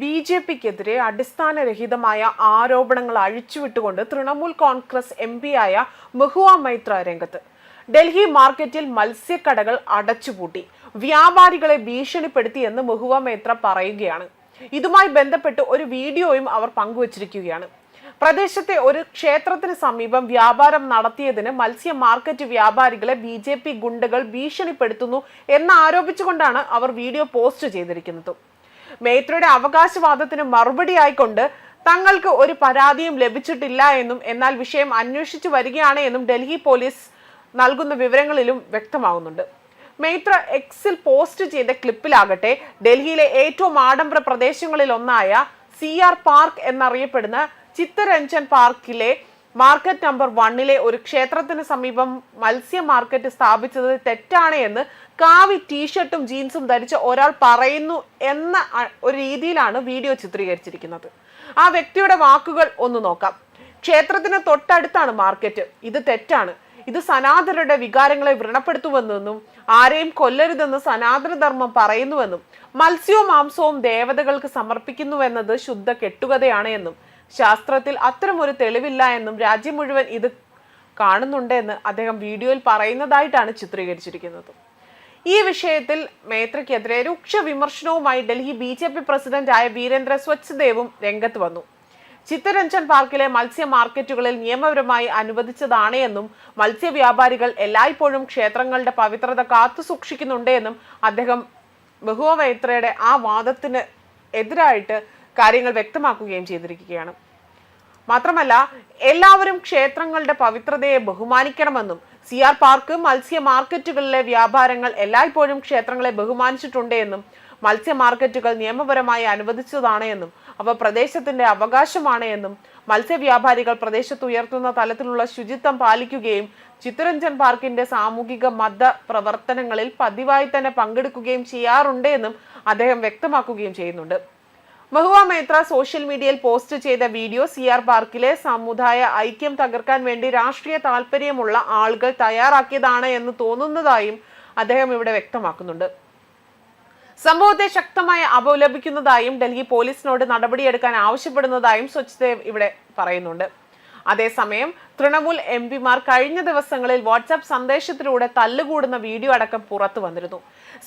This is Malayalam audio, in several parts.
ബി ജെ പിക്കെതിരെ അടിസ്ഥാനരഹിതമായ ആരോപണങ്ങൾ അഴിച്ചുവിട്ടുകൊണ്ട് തൃണമൂൽ കോൺഗ്രസ് എം പിയായ മെഹുവ മൈത്ര രംഗത്ത്. ഡൽഹി മാർക്കറ്റിൽ മത്സ്യക്കടകൾ അടച്ചുപൂട്ടി. വ്യാപാരികളെ ഭീഷണിപ്പെടുത്തിയെന്ന് മെഹുവ മൈത്ര പറയുകയാണ്. ഇതുമായി ബന്ധപ്പെട്ട് ഒരു വീഡിയോയും അവർ പങ്കുവച്ചിരിക്കുകയാണ്. പ്രദേശത്തെ ഒരു ക്ഷേത്രത്തിന് സമീപം വ്യാപാരം നടത്തിയതിന് മത്സ്യ മാർക്കറ്റ് വ്യാപാരികളെ ബി ജെ പി ഗുണ്ടകൾ ഭീഷണിപ്പെടുത്തുന്നു എന്നാരോപിച്ചുകൊണ്ടാണ് അവർ വീഡിയോ പോസ്റ്റ് ചെയ്തിരിക്കുന്നത്. മേത്രയുടെ അവകാശവാദത്തിന് മറുപടിയായിക്കൊണ്ട് തങ്ങൾക്ക് ഒരു പരാതിയും ലഭിച്ചിട്ടില്ല എന്നും എന്നാൽ വിഷയം അന്വേഷിച്ചു വരികയാണ് എന്നും ഡൽഹി പോലീസ് നൽകുന്ന വിവരങ്ങളിലും വ്യക്തമാകുന്നുണ്ട് മെയ്ത്ര എക്സിൽ പോസ്റ്റ് ചെയ്ത ക്ലിപ്പിലാകട്ടെ ഡൽഹിയിലെ ഏറ്റവും ആഡംബര പ്രദേശങ്ങളിൽ ഒന്നായ സി ആർ പാർക്ക് എന്നറിയപ്പെടുന്ന ചിത്തരഞ്ജൻ പാർക്കിലെ മാർക്കറ്റ് നമ്പർ വണ്ണിലെ ഒരു ക്ഷേത്രത്തിന് സമീപം മത്സ്യ മാർക്കറ്റ് സ്ഥാപിച്ചത് തെറ്റാണ് എന്ന് കാവി ടീഷർട്ടും ജീൻസും ധരിച്ച ഒരാൾ പറയുന്നു എന്ന ഒരു രീതിയിലാണ് വീഡിയോ ചിത്രീകരിച്ചിരിക്കുന്നത്. ആ വ്യക്തിയുടെ വാക്കുകൾ ഒന്ന് നോക്കാം. ക്ഷേത്രത്തിന് തൊട്ടടുത്താണ് മാർക്കറ്റ് ഇത് തെറ്റാണ്. ഇത് സനാതനരുടെ വികാരങ്ങളെ വ്രണപ്പെടുത്തുമെന്നും ആരെയും കൊല്ലരുതെന്ന് സനാതനധർമ്മം പറയുന്നുവെന്നും മത്സ്യവും മാംസവും ദേവതകൾക്ക് സമർപ്പിക്കുന്നുവെന്നത് ശുദ്ധ കെട്ടുകഥയാണ് എന്നും ശാസ്ത്രത്തിൽ അത്തരമൊരു തെളിവില്ല എന്നും രാജ്യം മുഴുവൻ ഇത് കാണുന്നുണ്ട് എന്ന് അദ്ദേഹം വീഡിയോയിൽ പറയുന്നതായിട്ടാണ് ചിത്രീകരിച്ചിരിക്കുന്നത്. ഈ വിഷയത്തിൽ മേത്രയ്ക്കെതിരെ രൂക്ഷ വിമർശനവുമായി ഡൽഹി ബി ജെ പി പ്രസിഡന്റായ വീരേന്ദ്ര സ്വച്ഛദേവും രംഗത്ത് വന്നു. ചിത്തരഞ്ജൻ പാർക്കിലെ മത്സ്യ മാർക്കറ്റുകളിൽ നിയമപരമായി അനുവദിച്ചതാണ് എന്നും മത്സ്യ വ്യാപാരികൾ എല്ലായ്പ്പോഴും ക്ഷേത്രങ്ങളുടെ പവിത്രത കാത്തു സൂക്ഷിക്കുന്നുണ്ട് എന്നും അദ്ദേഹം ബഹുവ മേത്രയുടെ ആ വാദത്തിന് എതിരായിട്ട് കാര്യങ്ങൾ വ്യക്തമാക്കുകയും ചെയ്തിരിക്കുകയാണ്. മാത്രമല്ല എല്ലാവരും ക്ഷേത്രങ്ങളുടെ പവിത്രതയെ ബഹുമാനിക്കണമെന്നും സി ആർ പാർക്ക് മത്സ്യ മാർക്കറ്റുകളിലെ വ്യാപാരങ്ങൾ എല്ലായ്പ്പോഴും ക്ഷേത്രങ്ങളെ ബഹുമാനിച്ചിട്ടുണ്ട് എന്നും മത്സ്യ മാർക്കറ്റുകൾ നിയമപരമായി അനുവദിച്ചതാണ് എന്നും അവ പ്രദേശത്തിന്റെ അവകാശമാണ് എന്നും മത്സ്യ വ്യാപാരികൾ പ്രദേശത്ത് ഉയർത്തുന്ന തലത്തിലുള്ള ശുചിത്വം പാലിക്കുകയും ചിത്തരഞ്ജൻ പാർക്കിന്റെ സാമൂഹിക മത പ്രവർത്തനങ്ങളിൽ പതിവായി തന്നെ പങ്കെടുക്കുകയും ചെയ്യാറുണ്ട് എന്നും അദ്ദേഹം വ്യക്തമാക്കുകയും ചെയ്യുന്നുണ്ട്. Mahua Moitra social media post ചെയ്ത വീഡിയോ സി ആർ പാർക്കിലെ സമുദായ ഐക്യം തകർക്കാൻ വേണ്ടി രാഷ്ട്രീയ താല്പര്യമുള്ള ആളുകൾ തയ്യാറാക്കിയതാണ് എന്ന് തോന്നുന്നതായും അദ്ദേഹം ഇവിടെ വ്യക്തമാക്കുന്നുണ്ട്. സംഭവത്തെ ശക്തമായി അപലപിക്കുന്നതായും ഡൽഹി പോലീസിനോട് നടപടിയെടുക്കാൻ ആവശ്യപ്പെടുന്നതായും സ്വച്ഛദേവ് ഇവിടെ പറയുന്നുണ്ട്. അതേസമയം തൃണമൂൽ എം പിമാർ കഴിഞ്ഞ ദിവസങ്ങളിൽ വാട്സാപ്പ് സന്ദേശത്തിലൂടെ തല്ലുകൂടുന്ന വീഡിയോ അടക്കം പുറത്തു വന്നിരുന്നു.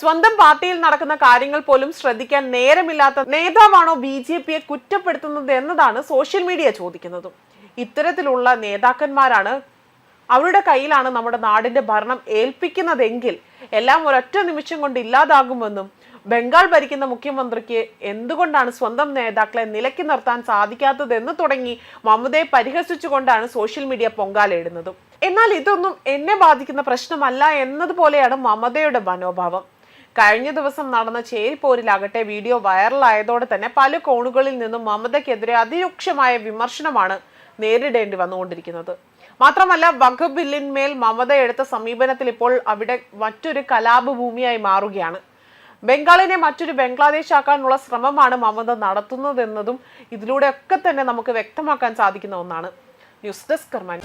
സ്വന്തം പാർട്ടിയിൽ നടക്കുന്ന കാര്യങ്ങൾ പോലും ശ്രദ്ധിക്കാൻ നേരമില്ലാത്ത നേതാവാണോ ബി ജെ പിയെ കുറ്റപ്പെടുത്തുന്നത് എന്നതാണ് സോഷ്യൽ മീഡിയ ചോദിക്കുന്നത്. ഇത്തരത്തിലുള്ള നേതാക്കന്മാരാണ് അവരുടെ കയ്യിലാണ് നമ്മുടെ നാടിന്റെ ഭരണം ഏൽപ്പിക്കുന്നതെങ്കിൽ എല്ലാം ഒരൊറ്റ നിമിഷം കൊണ്ട് ഇല്ലാതാകുമെന്നും ബംഗാൾ ഭരിക്കുന്ന മുഖ്യമന്ത്രിക്ക് എന്തുകൊണ്ടാണ് സ്വന്തം നേതാക്കളെ നിലയ്ക്ക് നിർത്താൻ സാധിക്കാത്തതെന്ന് തുടങ്ങി മമതയെ പരിഹസിച്ചുകൊണ്ടാണ് സോഷ്യൽ മീഡിയ പൊങ്കാലയിടുന്നതും. എന്നാൽ ഇതൊന്നും എന്നെ ബാധിക്കുന്ന പ്രശ്നമല്ല എന്നതുപോലെയാണ് മമതയുടെ മനോഭാവം. കഴിഞ്ഞ ദിവസം നടന്ന ചേരിപ്പോരിലാകട്ടെ വീഡിയോ വൈറലായതോടെ തന്നെ പല കോണുകളിൽ നിന്നും മമതയ്ക്കെതിരെ അതിരൂക്ഷമായ വിമർശനമാണ് നേരിടേണ്ടി വന്നുകൊണ്ടിരിക്കുന്നത്. മാത്രമല്ല വഖഫ് ബില്ലിന്മേൽ മമത എടുത്ത സമീപനത്തിൽ ഇപ്പോൾ അവിടെ മറ്റൊരു കലാപഭൂമിയായി മാറുകയാണ്. ബംഗാളിനെ മറ്റൊരു ബംഗ്ലാദേശ് ആക്കാനുള്ള ശ്രമമാണ് മമത നടത്തുന്നതെന്നതും ഇതിലൂടെയൊക്കെ തന്നെ നമുക്ക് വ്യക്തമാക്കാൻ സാധിക്കുന്ന ഒന്നാണ്. News desk Karman